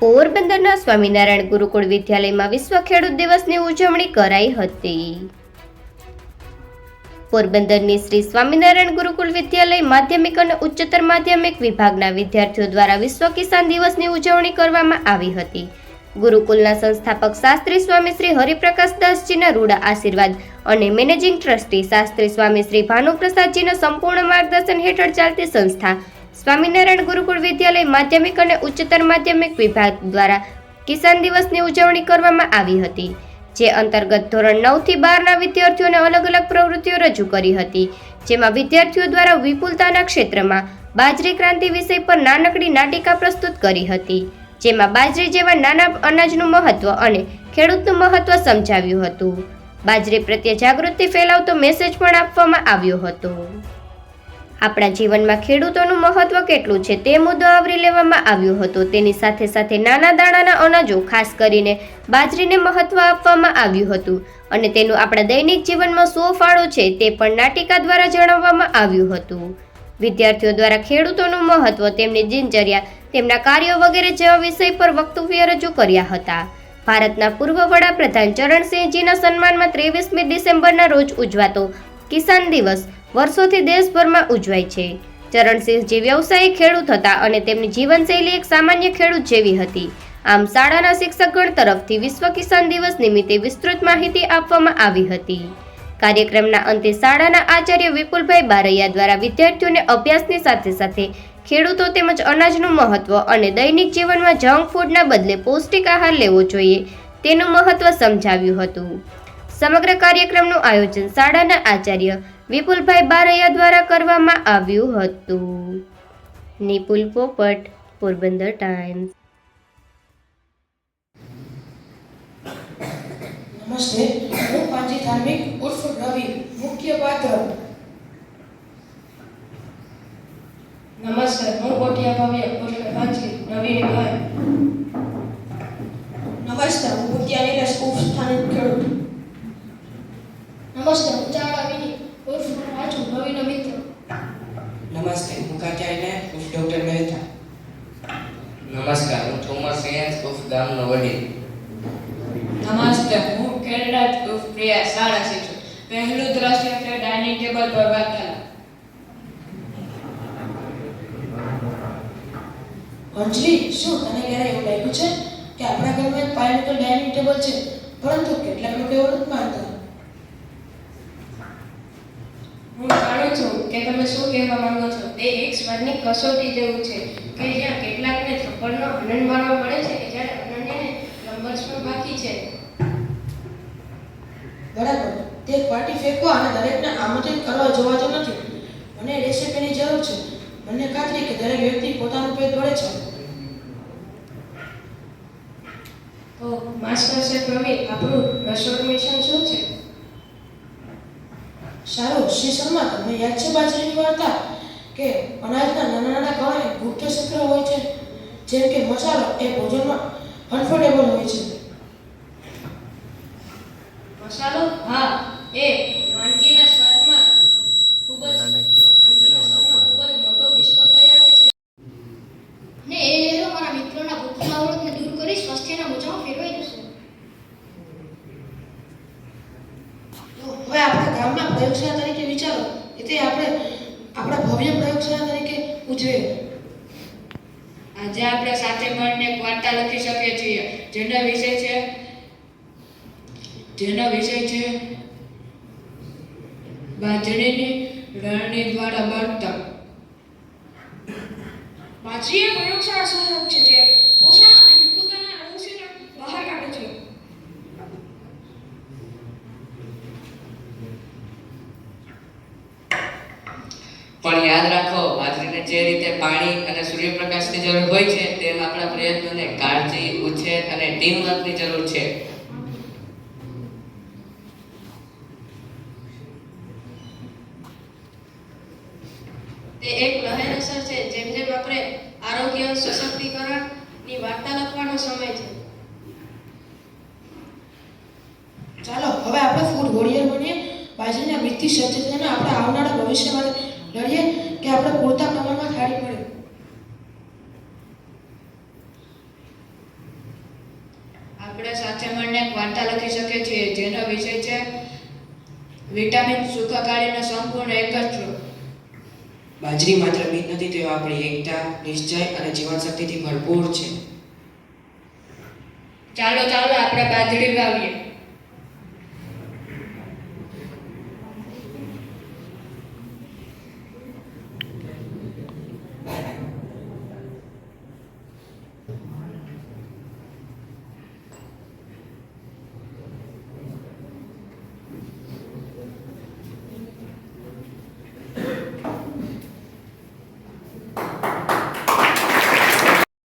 પોરબંદરના સ્વામિનારાયણ ગુરુકુળ વિદ્યાલયમાં વિશ્વ ખેડૂત દિવસની ઉજવણી કરાઈ હતી. પોરબંદરની શ્રી સ્વામિનારાયણ ગુરુકુળ વિદ્યાલય માધ્યમિક અને ઉચ્ચતર માધ્યમિક વિભાગના વિદ્યાર્થીઓ દ્વારા વિશ્વ કિસાન દિવસની ઉજવણી કરવામાં આવી હતી. ગુરુકુલના સંસ્થાપક શાસ્ત્રી સ્વામી શ્રી હરિપ્રકાશ દાસજીના રૂડા આશીર્વાદ અને મેનેજિંગ ટ્રસ્ટી શાસ્ત્રી સ્વામી શ્રી ભાનુપ્રસાદજીના સંપૂર્ણ માર્ગદર્શન હેઠળ ચાલતી સંસ્થા સ્વામિનારાયણ ગુરુકુળ વિદ્યાલય માધ્યમિક અને ઉચ્ચતર માધ્યમિક વિભાગ દ્વારા કિસાન દિવસની ઉજવણી કરવામાં આવી હતી, જે અંતર્ગત ધોરણ નવથી બારના વિદ્યાર્થીઓને અલગ અલગ પ્રવૃત્તિઓ રજૂ કરી હતી, જેમાં વિદ્યાર્થીઓ દ્વારા વિપુલતાના ક્ષેત્રમાં બાજરી ક્રાંતિ વિષય પર નાનકડી નાટિકા પ્રસ્તુત કરી હતી, જેમાં બાજરી જેવા નાના અનાજનું મહત્વ અને ખેડૂતનું મહત્વ સમજાવ્યું હતું. બાજરી પ્રત્યે જાગૃતિ ફેલાવતો મેસેજ પણ આપવામાં આવ્યો હતો. આપણા જીવનમાં ખેડૂતોનું મહત્વ કેટલું છે તે મુદ્દો આવરી લેવામાં આવ્યો હતો. તેની સાથે સાથે નાના દાણાના અનાજો, ખાસ કરીને બાજરીને મહત્વ આપવામાં આવ્યું હતું. અને તેનું આપણા દૈનિક જીવનમાં શું ફાળો છે તે પણ નાટિકા દ્વારા જણાવવામાં આવ્યું હતું. વિદ્યાર્થીઓ દ્વારા ખેડૂતોનું મહત્વ, તેમની દિનચર્યા, તેમના કાર્યો વગેરે જેવા વિષય પર વક્તવ્ય રજૂ કર્યા હતા. ભારતના પૂર્વ વડાપ્રધાન ચરણસિંહજીના સન્માનમાં ત્રેવીસમી ડિસેમ્બરના રોજ ઉજવાતો કિસાન દિવસ વર્ષોથી દેશભરમાં ઉજવાય છે. ચરણસિંહજી વ્યવસાયિક ખેડૂત હતા અને તેમની જીવનશૈલી એક સામાન્ય ખેડૂત જેવી હતી. આમ શાળાના શિક્ષકગણ તરફથી વિશ્વ કિસાન દિવસ નિમિત્તે વિસ્તૃત માહિતી આપવામાં આવી હતી. કાર્યક્રમના અંતે શાળાના આચાર્ય વિપુલભાઈ બારૈયા દ્વારા વિદ્યાર્થીઓને અભ્યાસની સાથે સાથે ખેડૂતો તેમજ અનાજનું મહત્વ અને દૈનિક જીવનમાં જંક ફૂડના બદલે પૌષ્ટિક આહાર લેવો જોઈએ તેનું મહત્વ સમજાવ્યું હતું. સમગ્ર કાર્યક્રમનું આયોજન શાળાના આચાર્ય વિપુલભાઈ બારૈયા દ્વારા કરવામાં આવ્યું હતું. નિપુલ પોપટ પોરબંદર ટાઈમ્સ. નમસ્તે હું પાંજી ધાર્મિક ઉર્ફ રવિ મુખ્ય પાત્ર. નમસ્તે હું કોટિયા ભવ્ય ઉર્ફ પાંચી નવીન ભાઈ. નમસ્તે હું ભૂતિયા નીરજ ઉર્ફ સ્થાનિક ખેડૂત. નમસ્તે હું ચાવડા વિની ઉર્ફ રાજુ નવીન મિત્ર નમસ્તે હું કાચાઈને ઉર્ફ ડૉક્ટર મહેતા નમસ્કાર સેન્સ ઉર્ફ ગામનો વડીલ નમસ્તે હું કેનેડા ઉર્ફ પ્રિયા શાળા શિક્ષક પહેલું દ્રશ્ય છે ડાઇનિંગ ટેબલ પર વાર્તાલાપ અંજલિ શું તને ક્યારે એવું લાગ્યું છે કે આપણા ઘરમાં એક તો ડાઇનિંગ ટેબલ છે પરંતુ કેટલાક લોકો એવું નથી માનતા? હું જાણું છું કે તમે શું કહેવા માંગો છો? તે એક સ્વાદની કસોટી જેવું છે કે જ્યાં કેટલાકને થપ્પડનો આનંદ માણવા મળે છે કે જ્યારે અનન્યને નંબર્સ પણ બાકી છે. બરાબર. તે પાર્ટી ફેંકો અને દરેકને આમંત્રિત કરવા જોવા તો નથી. મને રેસિપીની જરૂર છે. મને ખાતરી કે દરેક વ્યક્તિ પોતાનું પેટ ભરે છે. તો માસ્ટર શેફ રવિ આપણું રસોડ મિશન શું છે? સારું. શ્રી શર્મા તમને યાદ છે બાજરીની વાર્તા? કે અનાજના નાના નાના કણે ગુપ્ત સૂત્ર હોય છે. જેમ કે મસાલો એ ભોજનમાં કમ્ફર્ટેબલ હોય છે. મસાલો? હા એ વાનગીના સ્વાદમાં ખૂબ જ ખૂબ જ મોટો વિશ્વ લઈ આવે છે. ને એ લહેરો મારા મિત્રોના ભૂખના આવડતને દૂર કરી સ્વાસ્થ્યના મોજામાં ફેરવાઈ જશે. હવે આપણા ગામમાં પ્રયોગશાળા તરીકે વિચારો એટલે આપણે આપણા ભવ્ય પ્રયોગશાળા તરીકે ઉજવે આજે આપણે સાથે મળીને એક વાર્તા લખી શકીએ છીએ. જેનો વિષય છે? જેનો વિષય છે? બાજરીની રણની દ્વારા બળતણ બાજરી એ પ્રયોગશાળા સહાયક છે. જે પોષણ અને વિપુલતાના રહસ્યને બહાર કાઢે છે. પણ યાદ રાખો જે રીતે પાણી અને સૂર્યપ્રકાશની જરૂર હોય છે તેમ આપણા પ્રયત્નોને કાળજી ઉછેર અને ટીમ વર્કની જરૂર છે. તે એક લહેર અસર છે જેમ જેમ આપણે આરોગ્ય સશક્તિકરણની વાર્તા લખવાનો સમય છે. ચાલો હવે આપણે ફૂડ વોરિયર બનીએ. બાજરીના સજ્જ થઈને આપણે આવનારા ભવિષ્ય માટે લડીએ કે આપણે પૂરતા આપણે સાથે મળીને એક વાર્તા લખી શકીએ છીએ જેનો વિષય છે વિટામિન સુખાકારીનો સંપૂર્ણ એક એકત્ર બાજરી માત્ર બીજ નથી તેઓ આપણી એકતા નિશ્ચય અને જીવનશક્તિથી ભરપૂર છે. ચાલો ચાલો આપણે બાજરી વાવીએ.